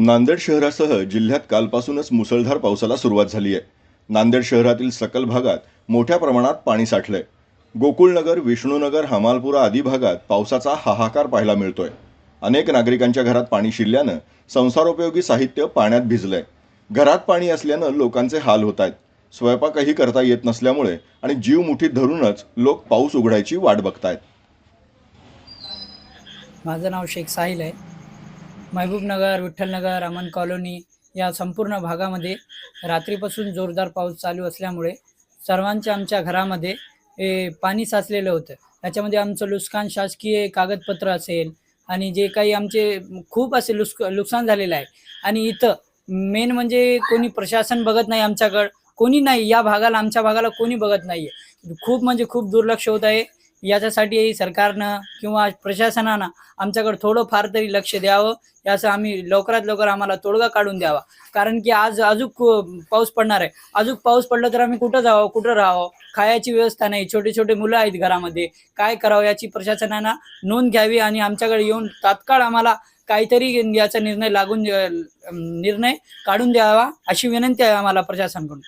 नांदेड शहरासह जिल्ह्यात कालपासूनच मुसळधार पावसाला सुरुवात झाली आहे. नांदेड शहरातील सकल भागात मोठ्या प्रमाणात पाणी साठलंय. गोकुळनगर विष्णूनगर हमालपुरा आदी भागात पावसाचा हाहाकार पाहायला मिळतोय. अनेक नागरिकांच्या घरात पाणी शिरल्यानं संसारोपयोगी साहित्य पाण्यात भिजलंय. घरात पाणी असल्यानं लोकांचे हाल होत आहेत स्वयंपाकही करता येत नसल्यामुळे आणि जीव मुठीत धरूनच लोक पाऊस उघडायची वाट बघतायत. माझं नाव शेख साहिल आहे. महबूबनगर विठ्ठलनगर अमन कॉलनी या संपूर्ण भागामध्ये रात्रीपासून जोरदार पाऊस चालू असल्यामुळे सर्वांच्या आमच्या घरामध्ये पाणी साचलेलं होतं. त्याच्यामध्ये आमचं नुकसान शासकीय कागदपत्र असेल आणि जे काही आमचे खूप असे लुस्क नुकसान झालेलं आहे. आणि इथं मेन म्हणजे कोणी प्रशासन बघत नाही आमच्याकडं कोणी नाही या भागाला आमच्या भागाला कोणी बघत नाही आहे खूप म्हणजे खूप दुर्लक्ष होत आहे. याच्यासाठी सरकारनं किंवा प्रशासनानं आमच्याकडे थोडं फार तरी लक्ष द्यावं. याचं आम्ही लवकरात लवकर आम्हाला तोडगा काढून द्यावा. कारण की आज अजून पाऊस पडणार आहे. अजून पाऊस पडला तर आम्ही कुठं जावं कुठं राहावं? खायची व्यवस्था नाही. छोटे छोटे मुलं आहेत घरामध्ये. काय करावं याची प्रशासनानं नोंद घ्यावी आणि आमच्याकडे येऊन तात्काळ आम्हाला काहीतरी याचा निर्णय लागून निर्णय काढून द्यावा अशी विनंती आहे आम्हाला प्रशासनाकडून.